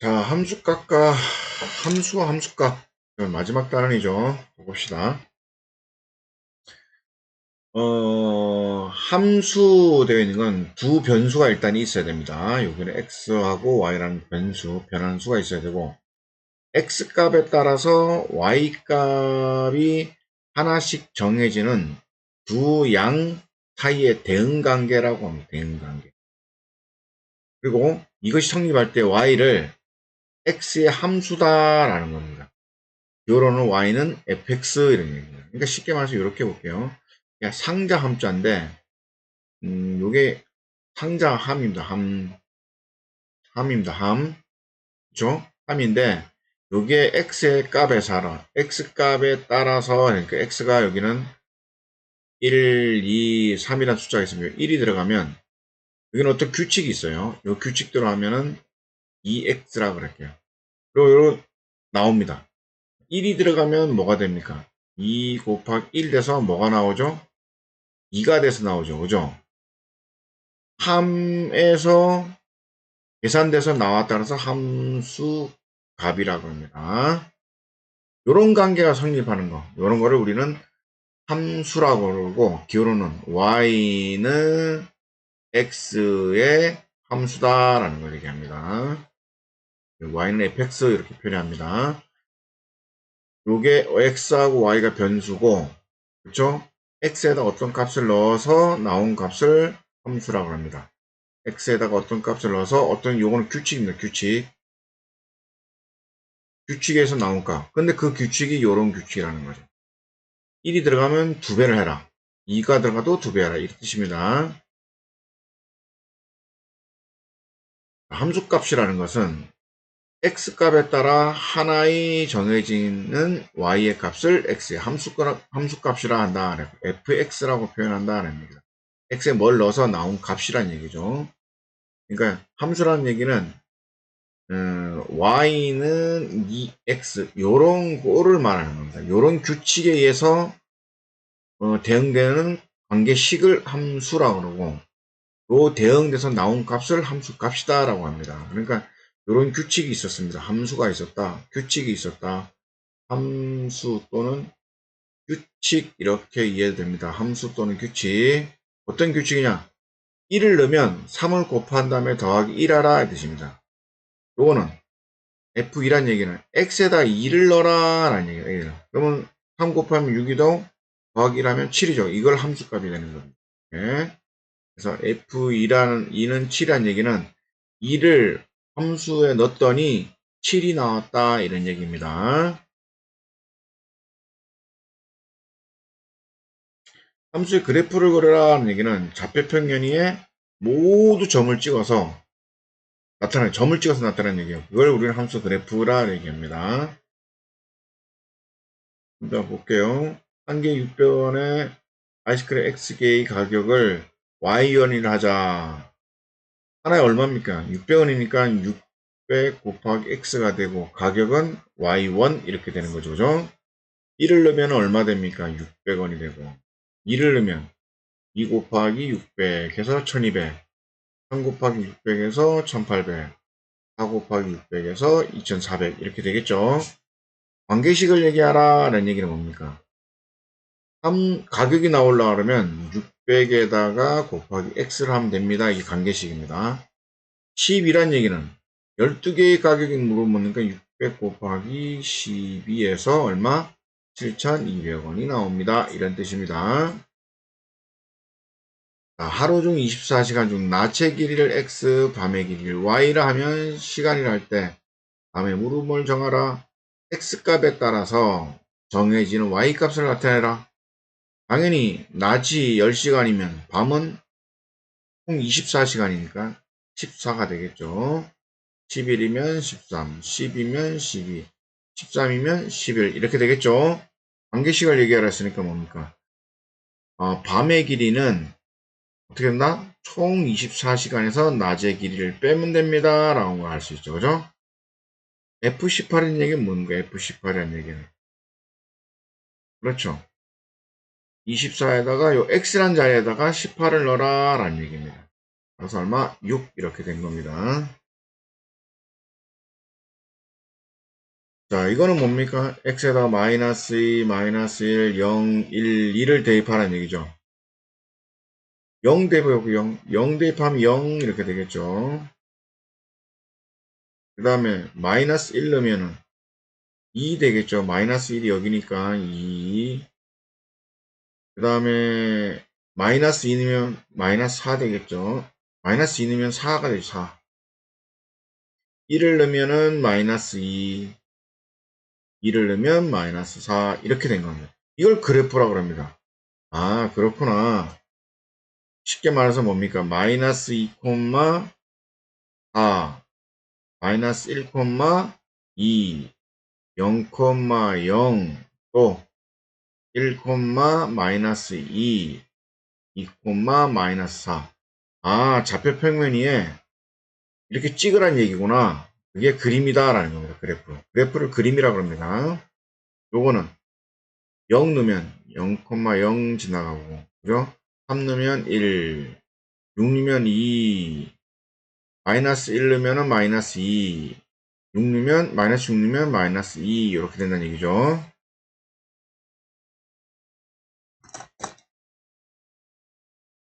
자, 함수값과 함수와 함수값. 마지막 단원이죠. 봅시다. 어, 함수 되어 있는 건 두 변수가 일단 있어야 됩니다. 여기는 x하고 y라는 변수, 변하는 수가 있어야 되고, x 값에 따라서 y 값이 하나씩 정해지는 두 양 사이의 대응 관계라고 합니다. 대응 관계. 그리고 이것이 성립할 때 y를 x의 함수다라는 겁니다. 요로는 y는 fx 이런 얘기입니다. 그러니까 쉽게 말해서 이렇게 볼게요. 그냥 상자 함자인데 음, 요게 상자 함입니다. 함 함입니다. 함 그죠? 함인데 요게 x의 값에 살아. x 값에 따라서 그러니까 x가 여기는 1, 2, 3이라는 숫자가 있으면 1이 들어가면 여기는 어떤 규칙이 있어요. 요 규칙대로 하면은 2x라고 그럴게요. 그리고 요 나옵니다. 1이 들어가면 뭐가 됩니까? 2 곱하기 1 돼서 뭐가 나오죠? 2가 돼서 나오죠. 그죠? 함에서 계산돼서 나왔다 그래서 함수 값이라고 합니다. 요런 관계가 성립하는 거. 요런 거를 우리는 함수라고 그러고 기호로는 y는 x의 함수다라는 걸 얘기합니다. Y는 fx 이렇게 표현합니다. 요게 x하고 y가 변수고 그렇죠? x에다 어떤 값을 넣어서 나온 값을 함수라고 합니다. x에다가 어떤 값을 넣어서 어떤 요거는 규칙입니다. 규칙. 규칙에서 나온 값. 근데 그 규칙이 요런 규칙이라는 거죠. 1이 들어가면 2배를 해라. 2가 들어가도 2배 해라. 이 뜻입니다. 함수값이라는 것은 x값에 따라 하나의 정해지는 y의 값을 x의 함수값, 함수값이라 한다. fx라고 표현한다는 얘기입니다. x에 뭘 넣어서 나온 값이란 얘기죠. 그러니까 함수라는 얘기는 음, y는 2x 요런 거를 말하는 겁니다. 요런 규칙에 의해서 어, 대응되는 관계식을 함수라고 그러고 요 대응돼서 나온 값을 함수 값이다 라고 합니다. 그러니까 이런 규칙이 있었습니다. 함수가 있었다. 규칙이 있었다. 함수 또는 규칙 이렇게 이해됩니다. 함수 또는 규칙. 어떤 규칙이냐? 1을 넣으면 3을 곱한 다음에 더하기 1하라 이 뜻입니다. 요거는 F2란 얘기는 X에다 2를 넣어라 라는 얘기예요. 그러면 3 곱하면 6이도 더하기 1하면 7이죠. 이걸 함수값이 되는 겁니다. 네. 그래서 F2라는 2는 7이라는 얘기는 2를 함수에 넣었더니 7이 나왔다 이런 얘기입니다. 함수의 그래프를 그려라는 얘기는 좌표 평면위에 모두 점을 찍어서 나타나는 점을 찍어서 나타나는 얘기예요. 그걸 우리는 함수 그래프라 얘기합니다. 자 볼게요. 한 개 600원에 아이스크림 X개의 가격을 Y원이라 하자. 하나에 얼마입니까? 600원이니까 600 곱하기 X가 되고 가격은 Y1 이렇게 되는 거죠. 그죠? 1을 넣으면 얼마 됩니까? 600원이 되고 2를 넣으면 2 곱하기 600 해서 1200 3 곱하기 600에서 1800 4 곱하기 600에서 2400 이렇게 되겠죠. 관계식을 얘기하라 라는 얘기는 뭡니까? 3, 가격이 나오려고 그러면 600에다가 곱하기 x를 하면 됩니다. 이게 관계식입니다. 10이란 얘기는 12개의 가격이 물어보니까 600 곱하기 12에서 얼마? 7,200원이 나옵니다. 이런 뜻입니다. 하루 중 24시간 중 낮의 길이를 x, 밤의 길이를 y라 하면 시간이라 할 때 밤의 물음을 정하라. x값에 따라서 정해지는 y값을 나타내라. 당연히 낮이 10시간이면 밤은 총 24시간이니까 14가 되겠죠. 11이면 13, 10이면 12, 13이면 11 이렇게 되겠죠. 관계식을 얘기하라 했으니까 뭡니까? 어, 밤의 길이는 어떻게 됐나? 총 24시간에서 낮의 길이를 빼면 됩니다. 라고 할수 있죠. 그죠? F18이라는 얘기는 뭔가 F18이라는 얘기는. 그렇죠. 24에다가 요 x란 자리에다가 18을 넣어라 라는 얘기입니다. 그래서 얼마? 6 이렇게 된 겁니다. 자, 이거는 뭡니까? x에다가 마이너스 2, 마이너스 1, 0, 1, 2를 대입하라는 얘기죠. 0 대입하고 0, 0 대입하면 0 이렇게 되겠죠. 그 다음에 마이너스 1 넣으면은 2 되겠죠. 마이너스 1이 여기니까 2. 그 다음에 마이너스 2 넣으면 마이너스 4 되겠죠. 마이너스 2 넣으면 4가 되죠. 4. 1을 넣으면은 마이너스 2. 2를 넣으면 마이너스 4. 이렇게 된 겁니다. 이걸 그래프라고 합니다. 아, 그렇구나. 쉽게 말해서 뭡니까? 마이너스 2, 4, 마이너스 1, 2, 0, 0, 또 1, 마이너스 2, 2, 마이너스 4. 아, 좌표 평면 위에 이렇게 찍으란 얘기구나. 그게 그림이다라는 겁니다. 그래프. 그래프를 그림이라고 합니다. 요거는 0 넣으면 0,0 지나가고, 그죠? 3 넣으면 1, 6 넣으면 2, 마이너스 1 넣으면 마이너스 2, 6 넣으면, 마이너스 6 넣으면 마이너스 2, 이렇게 된다는 얘기죠.